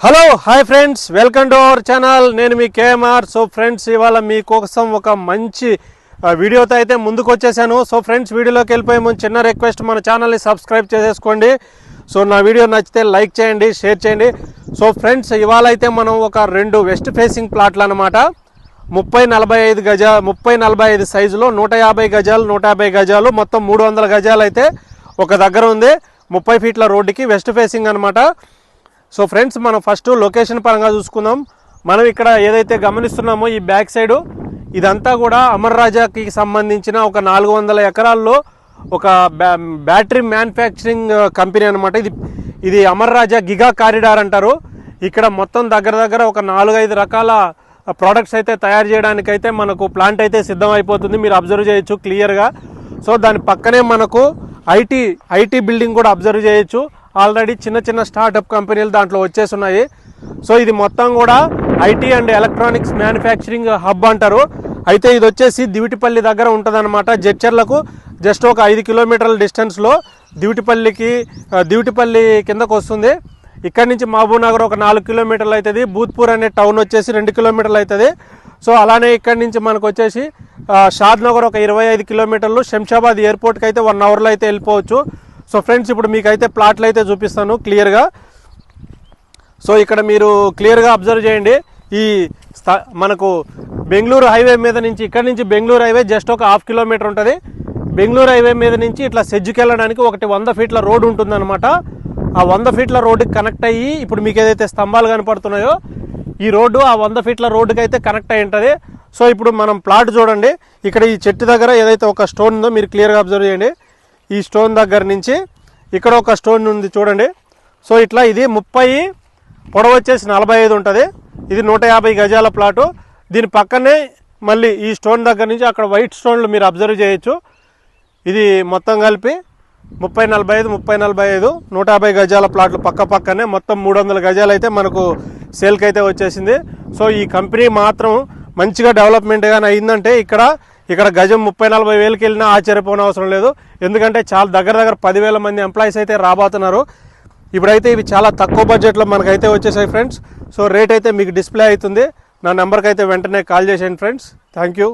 Hello hi friends welcome to our channel నేను మీ KMR so friends ఇవాళ మీకోసం ఒక మంచి వీడియోతో అయితే ముందుకు వచ్చేసాను సో ఫ్రెండ్స్ వీడియోలోకి వెళ్ళిపోయే ముందు చిన్న రిక్వెస్ట్ మన ఛానల్ని సబ్స్క్రైబ్ చేసేసుకోండి. సో నా వీడియో నచ్చితే లైక్ చేయండి షేర్ చేయండి. సో ఫ్రెండ్స్ ఇవాళ అయితే మనం ఒక రెండు వెస్ట్ ఫేసింగ్ ప్లాట్లు అనమాట ముప్పై నలభై ఐదు గజ ముప్పై నలభై ఐదు సైజులో నూట యాభై గజాలు నూట యాభై గజాలు మొత్తం మూడు వందల గజాలు అయితే ఒక దగ్గర ఉంది. ముప్పై ఫీట్ల రోడ్డుకి వెస్ట్ ఫేసింగ్ అనమాట సో ఫ్రెండ్స్ మనం ఫస్ట్ లొకేషన్ పరంగా చూసుకుందాం. మనం ఇక్కడ ఏదైతే గమనిస్తున్నామో ఈ బ్యాక్ సైడ్ ఇదంతా కూడా అమర్ రాజాకి సంబంధించిన ఒక నాలుగు వందల ఎకరాల్లో ఒక బ్యాటరీ మ్యానుఫ్యాక్చరింగ్ కంపెనీ అనమాట ఇది ఇది అమర్ రాజా గిగా కారిడార్ అంటారు. ఇక్కడ మొత్తం దగ్గర దగ్గర ఒక నాలుగైదు రకాల ప్రోడక్ట్స్ అయితే తయారు చేయడానికి అయితే మనకు ప్లాంట్ అయితే సిద్ధం అయిపోతుంది మీరు అబ్జర్వ్ చేయొచ్చు క్లియర్గా. సో దాని పక్కనే మనకు ఐటీ ఐటీ బిల్డింగ్ కూడా అబ్జర్వ్ చేయొచ్చు. ఆల్రెడీ చిన్న చిన్న స్టార్టప్ కంపెనీలు దాంట్లో వచ్చేస్తున్నాయి సో ఇది మొత్తం కూడా IT and electronics manufacturing hub అంటారు. అయితే ఇది వచ్చేసి దివిటిపల్లి దగ్గర ఉంటుందన్నమాట. జడ్చర్లకు జస్ట్ ఒక ఐదు కిలోమీటర్ల డిస్టెన్స్లో దివిటిపల్లికి దివిటిపల్లి కిందకు వస్తుంది. ఇక్కడ నుంచి మహబూబ్నగర్ ఒక నాలుగు కిలోమీటర్లు అవుతుంది భూత్పూర్ అనే టౌన్ వచ్చేసి రెండు కిలోమీటర్లు అవుతుంది సో అలానే ఇక్కడ నుంచి మనకు వచ్చేసి షాద్నగర్ షాద్ నగర్ ఒక ఇరవై ఐదు కిలోమీటర్లు శంషాబాద్ ఎయిర్పోర్ట్కి అయితే వన్ అవర్లో అయితే వెళ్ళిపోవచ్చు. సో ఫ్రెండ్స్ ఇప్పుడు మీకు అయితే ప్లాట్లు అయితే చూపిస్తాను క్లియర్గా. సో ఇక్కడ మీరు క్లియర్గా అబ్జర్వ్ చేయండి. ఈ స్థ- మనకు బెంగళూరు హైవే మీద నుంచి ఇక్కడ నుంచి బెంగళూరు హైవే జస్ట్ ఒక హాఫ్ కిలోమీటర్ ఉంటుంది. బెంగళూరు హైవే మీద నుంచి ఇట్లా సెజ్జుకి వెళ్ళడానికి ఒకటి వంద ఫీట్ల రోడ్ ఉంటుందన్నమాట. ఆ వంద ఫీట్ల రోడ్డుకి కనెక్ట్ అయ్యి ఇప్పుడు మీకు ఏదైతే స్తంభాలు కనపడుతున్నాయో ఈ రోడ్డు ఆ వంద ఫీట్ల రోడ్డుకి అయితే కనెక్ట్ అయి ఉంటుంది. సో ఇప్పుడు మనం ప్లాట్ చూడండి. ఇక్కడ ఈ చెట్టు దగ్గర ఏదైతే ఒక స్టోన్ ఉందో మీరు క్లియర్గా అబ్జర్వ్ చేయండి. ఈ స్టోన్ దగ్గర నుంచి ఇక్కడ ఒక స్టోన్ ఉంది చూడండి. సో ఇట్లా ఇది ముప్పై పొడవు వచ్చేసి నలభై ఐదు ఉంటుంది. ఇది నూట యాభై గజాల ప్లాటు. దీని పక్కనే మళ్ళీ ఈ స్టోన్ దగ్గర నుంచి అక్కడ వైట్ స్టోన్లు మీరు అబ్జర్వ్ చేయొచ్చు. ఇది మొత్తం కలిపి ముప్పై నలభై ఐదు ముప్పై నలభై ఐదు నూట యాభై గజాల ప్లాట్లు పక్క పక్కనే మొత్తం మూడు వందల గజాలు అయితే మనకు సేల్కి అయితే వచ్చేసింది. సో ఈ కంపెనీ మాత్రం మంచిగా డెవలప్మెంట్గానే అయిందంటే ఇక్కడ ఇక్కడ గజం ముప్పై నలభై వేలకి వెళ్ళినా ఆశ్చర్యపోవడం అవసరం లేదు. ఎందుకంటే చాలా దగ్గర దగ్గర పదివేల మంది ఎంప్లాయీస్ అయితే రాబోతున్నారు. ఇప్పుడైతే ఇవి చాలా తక్కువ బడ్జెట్లో మనకైతే వచ్చేసాయి ఫ్రెండ్స్ సో రేట్ అయితే మీకు డిస్ప్లే అవుతుంది. నా నెంబర్కి అయితే వెంటనే కాల్ చేసేయండి ఫ్రెండ్స్ థ్యాంక్ యూ